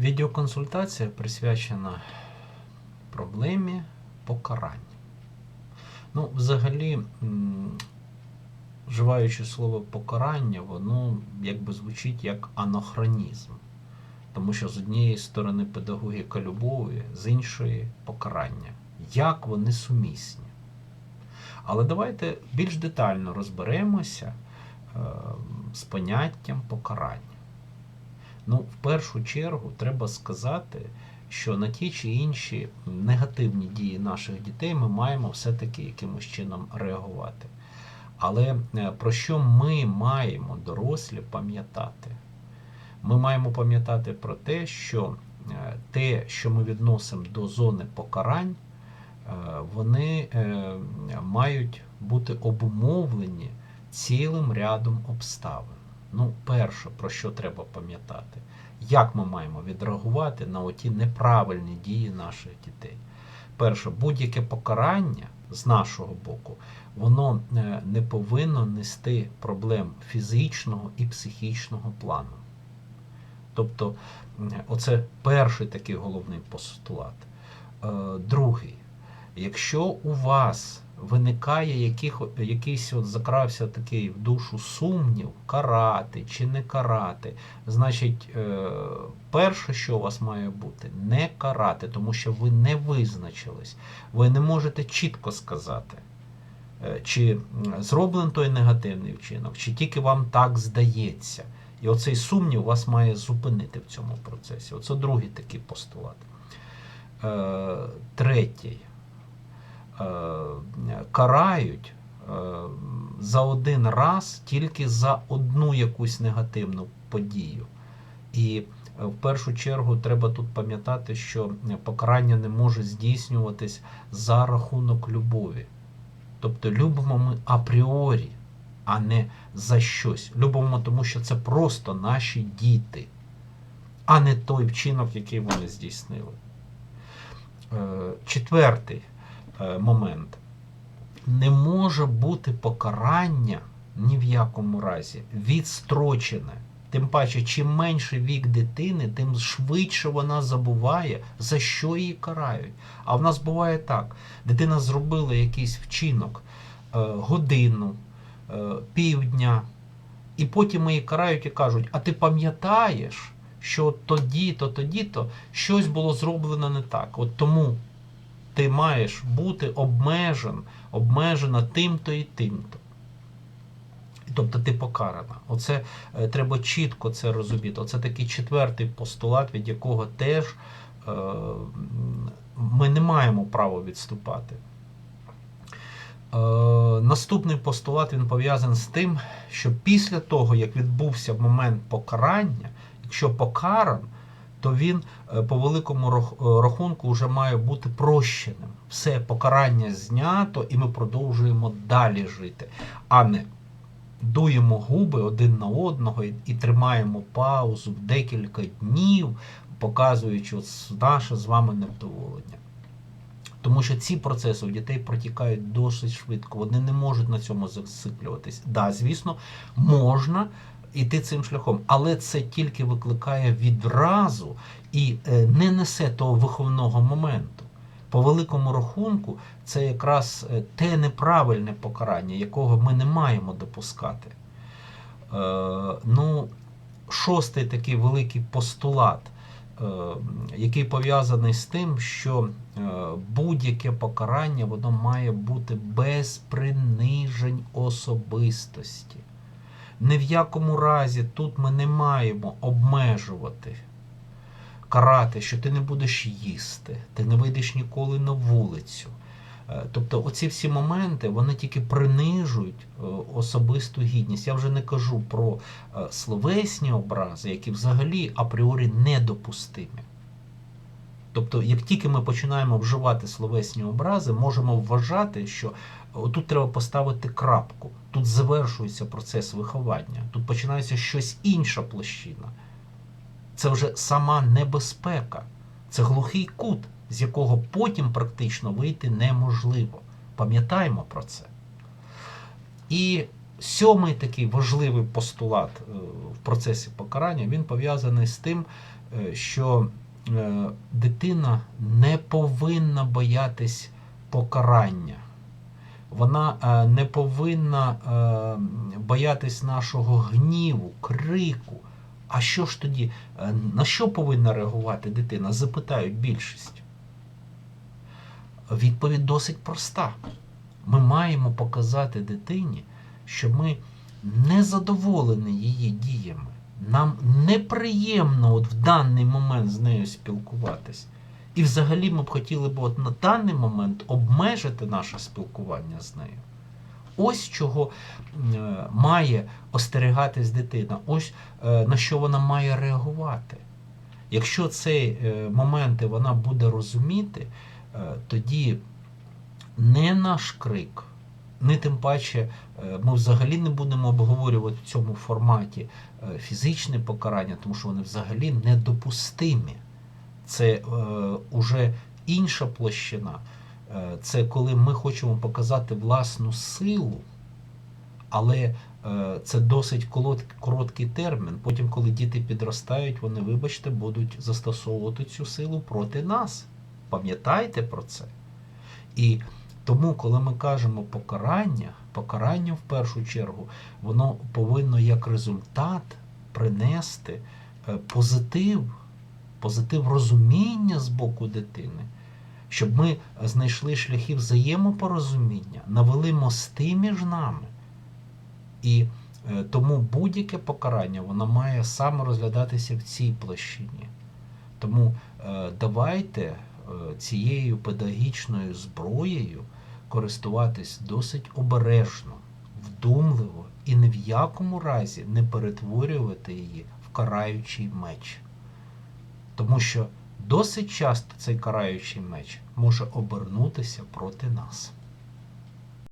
Відеоконсультація присвячена проблемі покарання. Ну, взагалі, вживаючи слово покарання, воно якби звучить як анахронізм. Тому що з однієї сторони педагогіка любові, з іншої покарання. Як вони сумісні? Але давайте більш детально розберемося е, з поняттям покарання. Ну, в першу чергу, треба сказати, що на ті чи інші негативні дії наших дітей ми маємо все-таки якимось чином реагувати. Але е, про що ми маємо дорослі пам'ятати? Ми маємо пам'ятати про те, що е, те, що ми відносимо до зони покарань, е, вони мають бути обумовлені цілим рядом обставин. Ну, перше, про що треба пам'ятати, як ми маємо відреагувати на оті неправильні дії наших дітей. Перше, будь-яке покарання з нашого боку, воно е, не повинно нести проблем фізичного і психічного плану. Тобто, оце перший такий головний постулат. Е, Другий, якщо у вас виникає яких, якийсь от закрався такий в душу сумнів, карати чи не карати, значить, е, перше, що у вас має бути, не карати, тому що ви не визначились. Ви не можете чітко сказати, е, чи м, зроблений той негативний вчинок, чи тільки вам так здається. І оцей сумнів вас має зупинити в цьому процесі. Оце другий такий постулат. Е, третій. Е, карають е, за один раз тільки за одну якусь негативну подію. І е, в першу чергу треба тут пам'ятати, що покарання не може здійснюватись за рахунок любові. Тобто любимо ми апріорі, а не за щось. Любимо, тому що це просто наші діти, а не той вчинок, який вони здійснили. Четвертий момент. Не може бути покарання ні в якому разі відстрочене. Тим паче, чим менший вік дитини, тим швидше вона забуває, за що її карають. А в нас буває так: дитина зробила якийсь вчинок е, годину, е, півдня, і потім її карають і кажуть: а ти пам'ятаєш, що тоді-то, тоді-то щось було зроблено не так. От тому ти маєш бути обмежен, обмежена тим-то і тим-то. Тобто ти покарана. Оце е, треба чітко це розуміти. Оце такий четвертий постулат, від якого теж е, ми не маємо права відступати. Е, наступний постулат він пов'язаний з тим, що після того, як відбувся момент покарання, якщо покаран, то він е, по великому е, рахунку вже має бути прощеним. Все покарання знято, і ми продовжуємо далі жити, а не дуємо губи один на одного і, і тримаємо паузу в декілька днів, показуючи наше з вами невдоволення. Тому що ці процеси у дітей протікають досить швидко, вони не можуть на цьому зациклюватись. Да, звісно, можна йти цим шляхом, але це тільки викликає відразу і е, не несе того виховного моменту. По великому рахунку, це якраз е, те неправильне покарання, якого ми не маємо допускати. Е, ну, шостий такий великий постулат, який пов'язаний з тим, що будь-яке покарання воно має бути без принижень особистості. Ні в якому разі тут ми не маємо обмежувати, карати, що ти не будеш їсти, ти не вийдеш ніколи на вулицю. Е, Тобто оці всі моменти вони тільки принижують е, особисту гідність. Я вже не кажу про е, словесні образи, які взагалі апріорі недопустимі. Тобто, як тільки ми починаємо вживати словесні образи, можемо вважати, що тут треба поставити крапку, тут завершується процес виховання, тут починається щось інша площина. Це вже сама небезпека, це глухий кут, з якого потім практично вийти неможливо. Пам'ятаємо про це. І сьомий такий важливий постулат е, в процесі покарання він пов'язаний з тим, е, що дитина не повинна боятись покарання. Вона е, не повинна е, боятись нашого гніву, крику. А що ж тоді, е, на що повинна реагувати дитина? Запитають більшість. Відповідь досить проста. Ми маємо показати дитині, що ми не задоволені її діями. Нам неприємно от в даний момент з нею спілкуватись. І взагалі ми б хотіли б от на даний момент обмежити наше спілкування з нею. Ось чого е, має остерігатись дитина, ось е, на що вона має реагувати. Якщо ці е, моменти вона буде розуміти, тоді не наш крик, не тим паче е, ми взагалі не будемо обговорювати в цьому форматі е, фізичне покарання, тому що вони взагалі недопустимі. Це е, уже інша площина. Е, Це коли ми хочемо показати власну силу, але це досить короткий термін. Потім, коли діти підростають, вони, вибачте, будуть застосовувати цю силу проти нас. Пам'ятайте про це. І тому, коли ми кажемо покарання, покарання в першу чергу, воно повинно як результат принести е, позитив, позитив розуміння з боку дитини, щоб ми знайшли шляхи взаємопорозуміння, навели мости між нами. І е, тому будь-яке покарання воно має саме розглядатися в цій площині. Тому е, давайте цією педагогічною зброєю користуватись досить обережно, вдумливо і ні в якому разі не перетворювати її в караючий меч. Тому що досить часто цей караючий меч може обернутися проти нас.